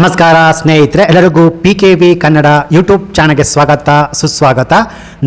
ನಮಸ್ಕಾರ ಸ್ನೇಹಿತರೆ, ಎಲ್ಲರಿಗೂ P K V Kannada YouTube ಚಾನಲ್ಗೆ ಸ್ವಾಗತ, ಸುಸ್ವಾಗತ.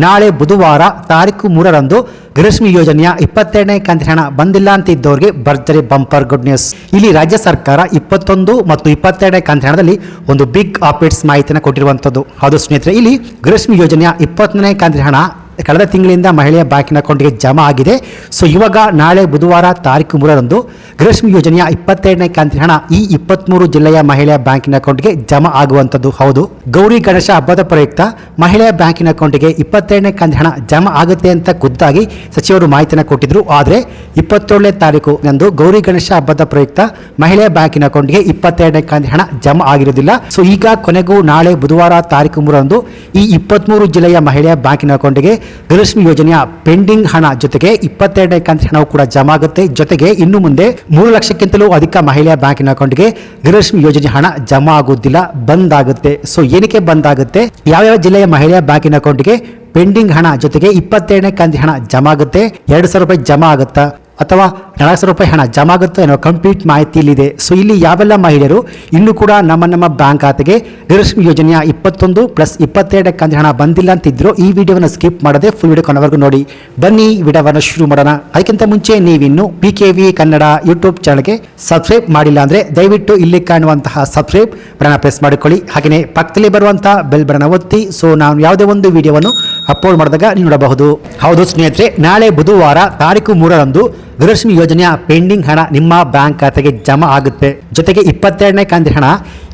ನಾಳೆ ಬುಧವಾರ ತಾರೀಕು ಮೂರರಂದು ಗೃಹಲಕ್ಷ್ಮಿ ಯೋಜನೆಯ ಇಪ್ಪತ್ತೆರಡನೇ ಕಂತಿನ ಹಣ ಬಂದಿಲ್ಲ ಅಂತ ಇದ್ದವರಿಗೆ ಭರ್ಜರಿ ಬಂಪರ್ ಗುಡ್ ನ್ಯೂಸ್. ಇಲ್ಲಿ ರಾಜ್ಯ ಸರ್ಕಾರ ಇಪ್ಪತ್ತೊಂದು ಮತ್ತು ಇಪ್ಪತ್ತೆರಡನೇ ಕಂತಿನ ಹಣದಲ್ಲಿ ಒಂದು ಬಿಗ್ ಅಪ್ಡೇಟ್ಸ್ ಮಾಹಿತಿಯನ್ನು ಕೊಟ್ಟಿರುವಂಥದ್ದು. ಅದು ಸ್ನೇಹಿತರೆ, ಇಲ್ಲಿ ಗೃಹಲಕ್ಷ್ಮಿ ಯೋಜನೆಯ ಇಪ್ಪತ್ತನೇ ಕಂತಿನ ಹಣ ಕಳೆದ ತಿಂಗಳಿಂದ ಮಹಿಳೆಯ ಬ್ಯಾಂಕಿನ ಅಕೌಂಟ್ಗೆ ಜಮಾ ಆಗಿದೆ. ಸೊ, ಇವಾಗ ನಾಳೆ ಬುಧವಾರ ತಾರೀಕು ಮೂರರಂದು ಗೃಹಲಕ್ಷ್ಮಿ ಯೋಜನೆಯ ಇಪ್ಪತ್ತೆರಡನೇ ಕಂತಿನ ಹಣ ಈ ಇಪ್ಪತ್ತ್ಮೂರು ಜಿಲ್ಲೆಯ ಮಹಿಳೆಯ ಬ್ಯಾಂಕಿನ ಅಕೌಂಟ್ಗೆ ಜಮಾ ಆಗುವಂಥದ್ದು ಹೌದು. ಗೌರಿ ಗಣೇಶ ಹಬ್ಬದ ಪ್ರಯುಕ್ತ ಮಹಿಳೆಯ ಬ್ಯಾಂಕಿನ ಅಕೌಂಟ್ಗೆ ಇಪ್ಪತ್ತೆರಡನೇ ಕಂತಿನ ಹಣ ಜಮಾ ಆಗುತ್ತೆ ಅಂತ ಖುದ್ದಾಗಿ ಸಚಿವರು ಮಾಹಿತಿಯನ್ನು ಕೊಟ್ಟಿದ್ರು. ಆದರೆ ಇಪ್ಪತ್ತೇಳನೇ ತಾರೀಕು ನಂದು ಗೌರಿ ಗಣೇಶ ಹಬ್ಬದ ಪ್ರಯುಕ್ತ ಮಹಿಳೆಯ ಬ್ಯಾಂಕಿನ ಅಕೌಂಟ್ಗೆ ಇಪ್ಪತ್ತೆರಡನೇ ಕಂತಿನ ಹಣ ಜಮಾ ಆಗಿರುವುದಿಲ್ಲ. ಸೊ, ಈಗ ಕೊನೆಗೂ ನಾಳೆ ಬುಧವಾರ ತಾರೀಕು ಮೂರರಂದು ಈ ಇಪ್ಪತ್ತ್ಮೂರು ಜಿಲ್ಲೆಯ ಮಹಿಳೆಯ ಬ್ಯಾಂಕಿನ ಅಕೌಂಟ್ಗೆ ಗೃಹಲಕ್ಷ್ಮಿ ಯೋಜನೆಯ ಪೆಂಡಿಂಗ್ ಹಣ ಜೊತೆಗೆ ಇಪ್ಪತ್ತೆರಡನೇ ಕಂತಿನ ಹಣವು ಕೂಡ ಜಮಾ ಆಗುತ್ತೆ ಜೊತೆಗೆ ಇನ್ನು ಮುಂದೆ ಮೂರು ಲಕ್ಷಕ್ಕಿಂತಲೂ ಅಧಿಕ ಮಹಿಳೆಯ ಬ್ಯಾಂಕಿನ ಅಕೌಂಟ್ಗೆ ಗೃಹಲಕ್ಷ್ಮಿ ಯೋಜನೆ ಹಣ ಜಮಾ ಆಗುವುದಿಲ್ಲ, ಬಂದ್ ಆಗುತ್ತೆ. ಸೊ, ಏನಕ್ಕೆ ಬಂದ್ ಆಗುತ್ತೆ? ಯಾವ್ಯಾವ ಜಿಲ್ಲೆಯ ಮಹಿಳೆಯ ಬ್ಯಾಂಕಿನ ಅಕೌಂಟ್ಗೆ ಪೆಂಡಿಂಗ್ ಹಣ ಜೊತೆಗೆ ಇಪ್ಪತ್ತೆರಡನೇ ಕಂತಿನ ಹಣ ಜಮಾ ಆಗುತ್ತೆ ಎರಡು ಸಾವಿರ ರೂಪಾಯಿ ಜಮಾ ಆಗುತ್ತಾ? ಅಥವಾ ನಾಲ್ಕು ಸಾವಿರ ರೂಪಾಯಿ ಹಣ ಜಮಾ ಆಗುತ್ತೋ ಅನ್ನೋ ಕಂಪ್ಲೀಟ್ ಮಾಹಿತಿ ಇಲ್ಲಿದೆ. ಸೊ ಇಲ್ಲಿ ಯಾವೆಲ್ಲ ಮಹಿಳೆಯರು, ಇನ್ನೂ ಕೂಡ ನಮ್ಮ ನಮ್ಮ ಬ್ಯಾಂಕ್ ಖಾತೆಗೆ ಗೃಹಲಕ್ಷ್ಮಿ ಯೋಜನೆಯ ಇಪ್ಪತ್ತೊಂದು ಪ್ಲಸ್ ಇಪ್ಪತ್ತೆರಡಕ್ಕಂದ್ರೆ ಹಣ ಬಂದಿಲ್ಲ ಅಂತಿದ್ರು ಈ ವಿಡಿಯೋವನ್ನು ಸ್ಕಿಪ್ ಮಾಡದೆ ಫುಲ್ ವಿಡಿಯೋ ಕೊನೆವರೆಗೂ ನೋಡಿ. ಬನ್ನಿ ವಿಡಿಯೋವನ್ನು ಶುರು ಮಾಡೋಣ. ಅದಕ್ಕಿಂತ ಮುಂಚೆ ನೀವಿನ್ನು P K V Kannada YouTube ಚಾನಲ್ಗೆ ಸಬ್ಸ್ಕ್ರೈಬ್ ಮಾಡಿಲ್ಲ ಅಂದರೆ ದಯವಿಟ್ಟು ಇಲ್ಲಿ ಕಾಣುವಂತಹ ಸಬ್ಸ್ಕ್ರೈಬ್ ಬರಣ ಪ್ರೆಸ್ ಮಾಡಿಕೊಳ್ಳಿ. ಹಾಗೆಯೇ ಪಕ್ಕದಲ್ಲಿ ಬರುವಂತಹ ಬೆಲ್ ಬರಣ ಒತ್ತಿ. ಸೊ ನಾನು ಯಾವುದೇ ಒಂದು ವಿಡಿಯೋವನ್ನು ಅಪ್ಲೋಡ್ ಮಾಡಿದಾಗ ನೀವು ನೋಡಬಹುದು. ಹೌದು ಸ್ನೇಹಿತರೆ, ನಾಳೆ ಬುಧವಾರ ತಾರೀಕು ಮೂರರಂದು ಗೃಹಲಕ್ಷ್ಮಿ ಯೋಜನೆಯ ಪೆಂಡಿಂಗ್ ಹಣ ನಿಮ್ಮ ಬ್ಯಾಂಕ್ ಖಾತೆಗೆ ಜಮಾ ಆಗುತ್ತೆ. ಜೊತೆಗೆ ಇಪ್ಪತ್ತೆರಡನೇ ಕಂತಿನ ಹಣ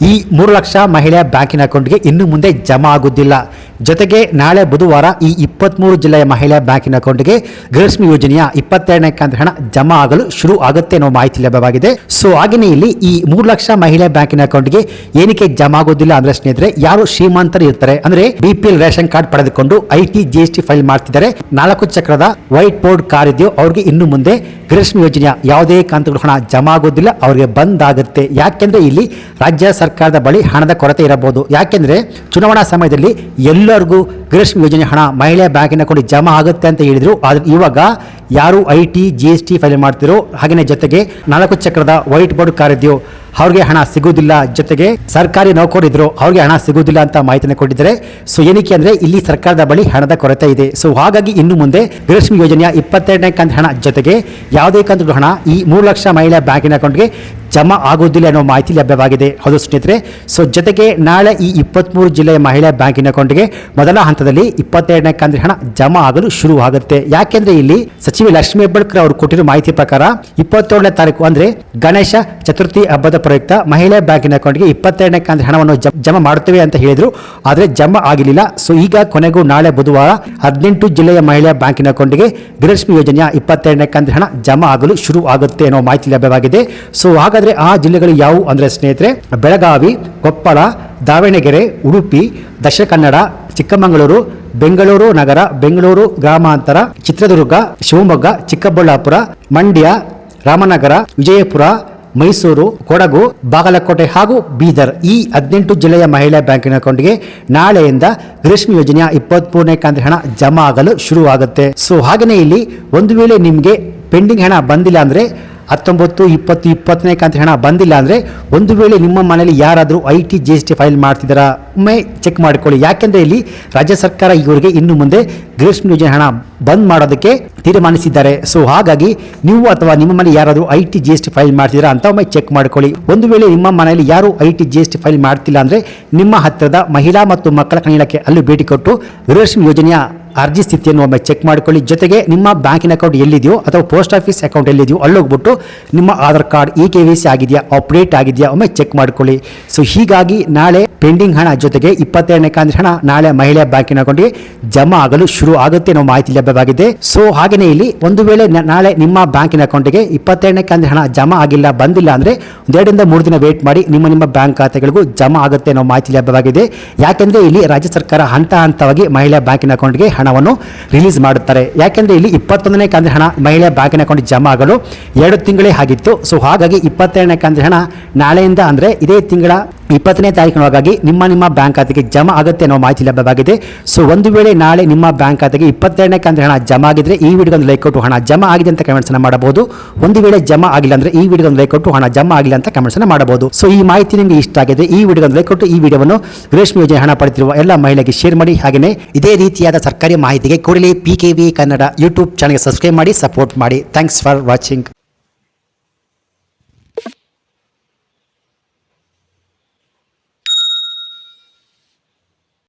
ಈ ಮೂರು ಲಕ್ಷ ಮಹಿಳೆಯ ಬ್ಯಾಂಕಿನ ಅಕೌಂಟ್ಗೆ ಇನ್ನು ಮುಂದೆ ಜಮಾ ಆಗುವುದಿಲ್ಲ ಜೊತೆಗೆ ನಾಳೆ ಬುಧವಾರ ಈ ಇಪ್ಪತ್ತ್ಮೂರು ಜಿಲ್ಲೆಯ ಮಹಿಳೆಯ ಬ್ಯಾಂಕಿನ ಅಕೌಂಟ್ಗೆ ಗೃಹಲಕ್ಷ್ಮಿ ಯೋಜನೆಯ ಇಪ್ಪತ್ತೆರಡನೇ ಕಂತ ಹಣ ಜಮಾ ಆಗಲು ಶುರು ಆಗುತ್ತೆ ಅನ್ನೋ ಮಾಹಿತಿ ಲಭ್ಯವಾಗಿದೆ. ಸೊ ಹಾಗೆಯೇ ಇಲ್ಲಿ ಈ ಮೂರು ಲಕ್ಷ ಮಹಿಳೆಯ ಬ್ಯಾಂಕಿನ ಅಕೌಂಟ್ಗೆ ಏನಕ್ಕೆ ಜಮಾ ಆಗೋದಿಲ್ಲ ಅಂದ್ರೆ ಸ್ನೇಹಿತರೆ, ಯಾರು ಶ್ರೀಮಂತರು ಇರ್ತಾರೆ ಅಂದ್ರೆ B P L ration card ಪಡೆದುಕೊಂಡು I T G S T file ಮಾಡ್ತಿದ್ದಾರೆ. ನಾಲ್ಕು ಚಕ್ರದ ವೈಟ್ ಬೋರ್ಡ್ ಕಾರ್ ಇದೆಯೋ ಅವ್ರಿಗೆ ಇನ್ನು ಮುಂದೆ ಗೃಹಲಕ್ಷ್ಮಿ ಯೋಜನೆಯ ಯಾವುದೇ ಕಂತುಗಳು ಹಣ ಜಮಾ ಆಗೋದಿಲ್ಲ ಅವರಿಗೆ ಬಂದ್ ಆಗುತ್ತೆ ಯಾಕೆಂದ್ರೆ ಇಲ್ಲಿ ರಾಜ್ಯ ಸರ್ಕಾರದ ಬಳಿ ಹಣದ ಕೊರತೆ ಇರಬಹುದು. ಯಾಕೆಂದರೆ ಚುನಾವಣಾ ಸಮಯದಲ್ಲಿ ಎಲ್ಲರಿಗೂ ಗೃಹಲಕ್ಷ್ಮಿ ಯೋಜನೆ ಹಣ ಮಹಿಳೆಯ ಬ್ಯಾಂಕಿನ ಅಕೌಂಟ್ ಜಮಾ ಆಗುತ್ತೆ ಅಂತ ಹೇಳಿದರು. ಆದ್ರೆ ಇವಾಗ ಯಾರು I T G S T file ಮಾಡ್ತಿರೋ ಹಾಗೆಯೇ ಜೊತೆಗೆ ನಾಲ್ಕು ಚಕ್ರದ ವೈಟ್ ಬೋರ್ಡ್ ಕಾರ್ ಇದೆಯೋ ಅವ್ರಿಗೆ ಹಣ ಸಿಗುವುದಿಲ್ಲ ಜೊತೆಗೆ ಸರ್ಕಾರಿ ನೌಕರಿದ್ರು, ಅವ್ರಿಗೆ ಹಣ ಸಿಗುವುದಿಲ್ಲ ಅಂತ ಮಾಹಿತಿನ ಕೊಟ್ಟಿದ್ದಾರೆ. ಸೊ ಏನಕ್ಕೆ ಅಂದ್ರೆ ಇಲ್ಲಿ ಸರ್ಕಾರದ ಬಳಿ ಹಣದ ಕೊರತೆ ಇದೆ. ಸೊ ಹಾಗಾಗಿ ಇನ್ನು ಮುಂದೆ ಗೃಹಲಕ್ಷ್ಮಿ ಯೋಜನೆಯ ಇಪ್ಪತ್ತೆರಡನೇ ಕಂತು ಹಣ ಜೊತೆಗೆ ಯಾವುದೇ ಕಂತು ಹಣ ಈ ಮೂರು ಲಕ್ಷ ಮಹಿಳಾ ಬ್ಯಾಂಕಿನ ಅಕೌಂಟ್ಗೆ ಜಮಾ ಆಗೋದಿಲ್ಲ ಅನ್ನೋ ಮಾಹಿತಿ ಲಭ್ಯವಾಗಿದೆ. ಹೌದು ಸ್ನೇಹಿತರೆ, ಸೊ ಜೊತೆಗೆ ನಾಳೆ ಈ ಇಪ್ಪತ್ತ್ಮೂರು ಜಿಲ್ಲೆಯ ಮಹಿಳಾ ಬ್ಯಾಂಕಿನ ಅಕೌಂಟ್ಗೆ ಮೊದಲ ಹಂತದಲ್ಲಿ ಇಪ್ಪತ್ತೆರಡನೇ ಕಂತಿನ ಹಣ ಜಮಾ ಆಗಲು ಶುರು ಆಗುತ್ತೆ ಯಾಕೆಂದ್ರೆ ಇಲ್ಲಿ ಸಚಿವ ಲಕ್ಷ್ಮೀ ಹೆಬ್ಬಾಳ್ಕರ್ ಅವರು ಕೊಟ್ಟಿರೋ ಮಾಹಿತಿ ಪ್ರಕಾರ ಇಪ್ಪತ್ತೇಳನೇ ತಾರೀಕು ಅಂದ್ರೆ ಗಣೇಶ ಚತುರ್ಥಿ ಹಬ್ಬದ ಪ್ರಯುಕ್ತ ಮಹಿಳಾ ಬ್ಯಾಂಕಿನ ಅಕೌಂಟ್ಗೆ ಇಪ್ಪತ್ತೆರಡನೇ ಕಂತಿನ ಹಣವನ್ನು ಜಮಾ ಮಾಡುತ್ತೇವೆ ಅಂತ ಹೇಳಿದ್ರು. ಆದರೆ ಜಮಾ ಆಗಲಿಲ್ಲ ಸೊ ಈಗ ಕೊನೆಗೂ ನಾಳೆ ಬುಧವಾರ ಹದಿನೆಂಟು ಜಿಲ್ಲೆಯ ಮಹಿಳಾ ಬ್ಯಾಂಕಿನ ಅಕೌಂಟ್ಗೆ ಗೃಹಲಕ್ಷ್ಮಿ ಯೋಜನೆಯ ಇಪ್ಪತ್ತೆರಡನೇ ಕಂತಿನ ಹಣ ಜಮಾ ಆಗಲು ಶುರು ಆಗುತ್ತೆ ಅನ್ನೋ ಮಾಹಿತಿ ಲಭ್ಯವಾಗಿದೆ. ಸೊ ಹಾಗಾದ್ರೆ ಆ ಜಿಲ್ಲೆಗಳು ಯಾವುವು ಅಂದ್ರೆ ಸ್ನೇಹಿತರೆ, ಬೆಳಗಾವಿ, ಕೊಪ್ಪಳ, ದಾವಣಗೆರೆ, ಉಡುಪಿ, ದಕ್ಷಿಣ ಕನ್ನಡ, ಚಿಕ್ಕಮಗಳೂರು, ಬೆಂಗಳೂರು ನಗರ, ಬೆಂಗಳೂರು ಗ್ರಾಮಾಂತರ, ಚಿತ್ರದುರ್ಗ, ಶಿವಮೊಗ್ಗ, ಚಿಕ್ಕಬಳ್ಳಾಪುರ, ಮಂಡ್ಯ, ರಾಮನಗರ, ವಿಜಯಪುರ, ಮೈಸೂರು, ಕೊಡಗು, ಬಾಗಲಕೋಟೆ ಹಾಗೂ ಬೀದರ್. ಈ ಹದಿನೆಂಟು ಜಿಲ್ಲೆಯ ಮಹಿಳಾ ಬ್ಯಾಂಕಿನ ಅಕೌಂಟ್ಗೆ ನಾಳೆಯಿಂದ ಗ್ರೀಷ್ಮ ಯೋಜನೆಯ ಇಪ್ಪತ್ಮೂರನೇ ಕಂತಿನ ಹಣ ಜಮಾ ಆಗಲು ಶುರುವಾಗುತ್ತೆ. ಸೊ ಹಾಗೆಯೇ ಇಲ್ಲಿ ಒಂದು ವೇಳೆ ನಿಮಗೆ ಪೆಂಡಿಂಗ್ ಹಣ ಬಂದಿಲ್ಲ ಅಂದರೆ ಹತ್ತೊಂಬತ್ತು, ಇಪ್ಪತ್ತು, ಇಪ್ಪತ್ತನೇ ಕಂತು ಹಣ ಬಂದಿಲ್ಲ ಅಂದರೆ ಒಂದು ವೇಳೆ ನಿಮ್ಮ ಮನೆಯಲ್ಲಿ ಯಾರಾದರೂ I T, G S T file ಮಾಡ್ತಿದ್ದಾರಾ, ಒಮ್ಮೆ ಚೆಕ್ ಮಾಡಿಕೊಳ್ಳಿ. ಯಾಕೆಂದರೆ ಇಲ್ಲಿ ರಾಜ್ಯ ಸರ್ಕಾರ ಇವರಿಗೆ ಇನ್ನು ಮುಂದೆ ಗ್ರೀಷ್ಮ ಯೋಜನೆ ಹಣ ಬಂದ್ ಮಾಡೋದಕ್ಕೆ ತೀರ್ಮಾನಿಸಿದ್ದಾರೆ. ಸೊ ಹಾಗಾಗಿ ನೀವು ಅಥವಾ ನಿಮ್ಮ ಮನೆ ಯಾರಾದರೂ I T, G S T file ಮಾಡ್ತಿದ್ದೀರಾ ಅಂತ ಒಮ್ಮೆ ಚೆಕ್ ಮಾಡ್ಕೊಳ್ಳಿ. ಒಂದು ವೇಳೆ ನಿಮ್ಮ ಮನೆಯಲ್ಲಿ ಯಾರು I T, G S T file ಮಾಡ್ತಿಲ್ಲ ಅಂದರೆ ನಿಮ್ಮ ಹತ್ತಿರದ ಮಹಿಳಾ ಮತ್ತು ಮಕ್ಕಳ ಕಣಿಲಕ್ಕೆ ಇಲಾಖೆ ಅಲ್ಲಿ ಭೇಟಿ ಕೊಟ್ಟು ಗೃಹಲಕ್ಷ್ಮಿ ಯೋಜನೆಯ ಅರ್ಜಿ ಸ್ಥಿತಿಯನ್ನು ಒಮ್ಮೆ ಚೆಕ್ ಮಾಡಿಕೊಳ್ಳಿ. ಜೊತೆಗೆ ನಿಮ್ಮ ಬ್ಯಾಂಕಿನ ಅಕೌಂಟ್ ಎಲ್ಲಿದೆಯೋ ಅಥವಾ ಪೋಸ್ಟ್ ಆಫೀಸ್ ಅಕೌಂಟ್ ಎಲ್ಲಿದೆಯೋ ಅಲ್ಲೋಗ್ಬಿಟ್ಟು ನಿಮ್ಮ Aadhaar card E K V C ಆಗಿದೆಯಾ ಅಪ್ಡೇಟ್ ಆಗಿದೆಯಾ ಒಮ್ಮೆ ಚೆಕ್ ಮಾಡ್ಕೊಳ್ಳಿ. ಸೊ ಹೀಗಾಗಿ ನಾಳೆ ಪೆಂಡಿಂಗ್ ಹಣ ಜೊತೆಗೆ ಇಪ್ಪತ್ತೆರಡನೇ ಕಂತಿನ ಹಣ ನಾಳೆ ಮಹಿಳೆಯ ಬ್ಯಾಂಕಿನ ಅಕೌಂಟ್ಗೆ ಜಮಾ ಆಗಲು ಶುರು ಆಗುತ್ತೆ ಅನ್ನೋ ಮಾಹಿತಿ ಲಭ್ಯವಾಗಿದೆ. ಸೊ ಹಾಗೆಯೇ ಇಲ್ಲಿ ಒಂದು ವೇಳೆ ನಾಳೆ ನಿಮ್ಮ ಬ್ಯಾಂಕಿನ ಅಕೌಂಟ್ಗೆ ಇಪ್ಪತ್ತೆರಡನೇ ಕಂತಿನ ಹಣ ಜಮಾ ಆಗಿಲ್ಲ, ಬಂದಿಲ್ಲ ಅಂದರೆ ಒಂದೆರಡರಿಂದ ಮೂರು ದಿನ ವೇಟ್ ಮಾಡಿ ನಿಮ್ಮ ನಿಮ್ಮ ಬ್ಯಾಂಕ್ ಖಾತೆಗಳಿಗೂ ಜಮಾ ಆಗುತ್ತೆ ಅನ್ನೋ ಮಾಹಿತಿ ಲಭ್ಯವಾಗಿದೆ. ಯಾಕೆಂದರೆ ಇಲ್ಲಿ ರಾಜ್ಯ ಸರ್ಕಾರ ಹಂತ ಹಂತವಾಗಿ ಮಹಿಳಾ ಬ್ಯಾಂಕಿನ ಅಕೌಂಟ್ಗೆ ಹಣವನ್ನು ರಿಲೀಸ್ ಮಾಡುತ್ತಾರೆ. ಯಾಕೆಂದರೆ ಇಲ್ಲಿ ಇಪ್ಪತ್ತೊಂದನೇ ಕಂತಿನ ಹಣ ಮಹಿಳಾ ಬ್ಯಾಂಕಿನ ಅಕೌಂಟ್ ಜಮಾ ಆಗಲು ಎರಡು ತಿಂಗಳೇ ಆಗಿತ್ತು. ಸೊ ಹಾಗಾಗಿ ಇಪ್ಪತ್ತೆರಡನೇ ಕಂತಿನ ಹಣ ನಾಳೆಯಿಂದ ಅಂದರೆ ಇದೇ ತಿಂಗಳ ಇಪ್ಪತ್ತನೇ ತಾರೀಕಿನೊಳಗಾಗಿ ನಿಮ್ಮ ನಿಮ್ಮ ಬ್ಯಾಂಕ್ ಖಾತೆಗೆ ಜಮಾ ಆಗುತ್ತೆ ಅನ್ನೋ ಮಾಹಿತಿ ಲಭ್ಯವಾಗಿದೆ. ಸೊ ಒಂದು ವೇಳೆ ನಾಳೆ ನಿಮ್ಮ ಬ್ಯಾಂಕ್ ಖಾತೆಗೆ ಇಪ್ಪತ್ತೆರಡನೇ ಕಂತು ಹಣ ಜಮಾ ಆಗಿದ್ರೆ ಈ ವಿಡಿಯೋಗೊಂದು ಲೈಕ್ ಕೊಟ್ಟು ಹಣ ಜಮಾ ಆಗಿದೆ ಅಂತ ಕಮೆಂಟ್ಸ್ ಅನ್ನ ಮಾಡಬಹುದು. ಒಂದು ವೇಳೆ ಜಮಾ ಆಗಿಲ್ಲ ಅಂದ್ರೆ ಈ ವಿಡಿಯೋಗೊಂದು ಲೈಕ್ ಕೊಟ್ಟು ಹಣ ಜಮಾ ಆಗಿಲ್ಲ ಅಂತ ಕಮೆಂಟ್ಸ್ ಅನ್ನ ಮಾಡಬಹುದು. ಸೊ ಈ ಮಾಹಿತಿ ನಿಮಗೆ ಇಷ್ಟ ಆಗಿದೆ ಈ ವಿಡಿಯೋಗೊಂದು ಲೈಕ್ ಕೊಟ್ಟು ಈ ವಿಡಿಯೋವನ್ನು ರೇಷ್ಮೆ ಯೋಜನೆ ಹಣ ಪಡೆದಿರುವ ಎಲ್ಲ ಮಹಿಳೆಗೆ ಶೇರ್ ಮಾಡಿ. ಹಾಗೆಯೇ ಇದೇ ರೀತಿಯಾದ ಸರ್ಕಾರಿ ಮಾಹಿತಿಗೆ ಕೂಡಲೇ P K V Kannada YouTube ಚಾನಲ್ಗೆ ಸಬ್ಸ್ಕ್ರೈಬ್ ಮಾಡಿ ಸಪೋರ್ಟ್ ಮಾಡಿ. Thanks for watching